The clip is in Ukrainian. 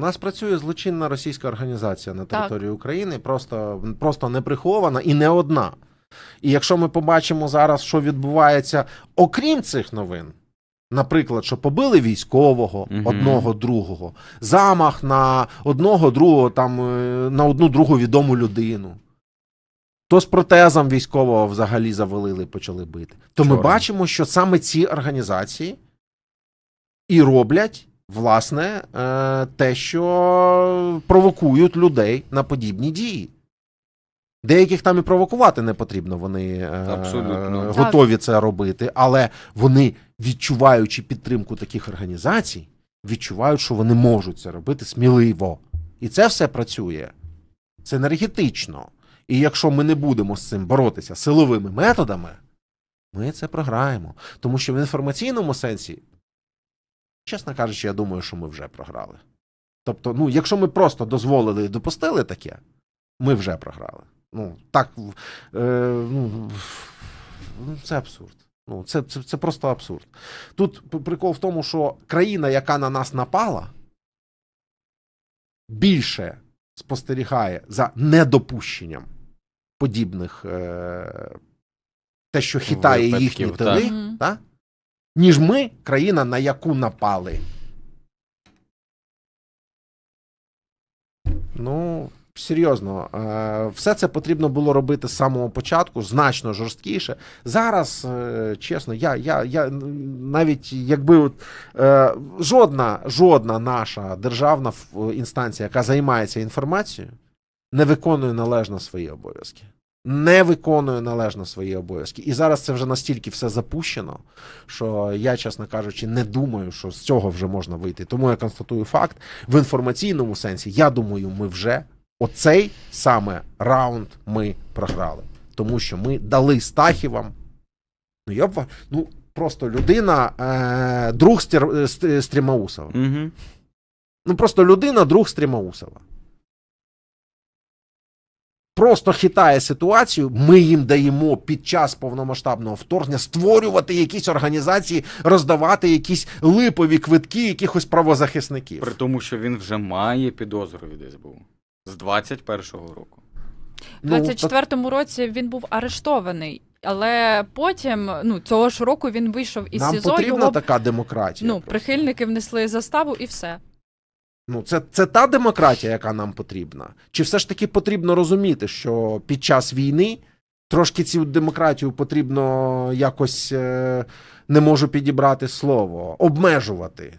У нас працює злочинна російська організація на Так. території України, просто, просто не прихована і не одна. І якщо ми побачимо зараз, що відбувається, окрім цих новин, наприклад, що побили військового одного другого, замах на одного другого, там е, на одну другу відому людину. То з протезом військового взагалі завалили і почали бити. То ми бачимо, що саме ці організації і роблять, власне, е, те, що провокують людей на подібні дії. Деяких там і провокувати не потрібно, вони е, Абсолютно. готові це робити, але вони, відчуваючи підтримку таких організацій, відчувають, що вони можуть це робити сміливо. І це все працює. Це енергетично. І якщо ми не будемо з цим боротися силовими методами, ми це програємо. Тому що в інформаційному сенсі, чесно кажучи, я думаю, що ми вже програли. Тобто, ну, якщо ми просто дозволили і допустили таке, ми вже програли. Ну, так, е, ну, це абсурд. Ну, це, це, це просто абсурд. Тут прикол в тому, що країна, яка на нас напала, більше спостерігає за недопущенням подібних, е, те, що хитає Випадків, їхні тили, та? Ніж ми, країна, на яку напали. Ну, серйозно, е, все це потрібно було робити з самого початку, значно жорсткіше. Зараз, е, чесно, я, я, я навіть якби от, е, жодна, жодна наша державна інстанція, яка займається інформацією, не виконує належно свої обов'язки. Не виконує належно свої обов'язки. І зараз це вже настільки все запущено, що я, чесно кажучи, не думаю, що з цього вже можна вийти. Тому я констатую факт в інформаційному сенсі. Я думаю, ми вже оцей саме раунд ми програли. Тому що ми дали Стахівам. Ну, я б ну просто людина, е, друг е, Ст- Стрімаусова. Угу. Ну просто людина, друг Стрімаусова. Просто хитає ситуацію, ми їм даємо під час повномасштабного вторгнення створювати якісь організації, роздавати якісь липові квитки якихось правозахисників. При тому, що він вже має підозру від СБУ з 21-го року. У Ну, 24-му році він був арештований, але потім, ну цього ж року він вийшов із Нам СІЗО, потрібна його така демократія. ну, просто. прихильники внесли заставу і все. Ну, це, це та демократія, яка нам потрібна. Чи все ж таки потрібно розуміти, що під час війни трошки цю демократію потрібно якось е, не можу підібрати слово, обмежувати.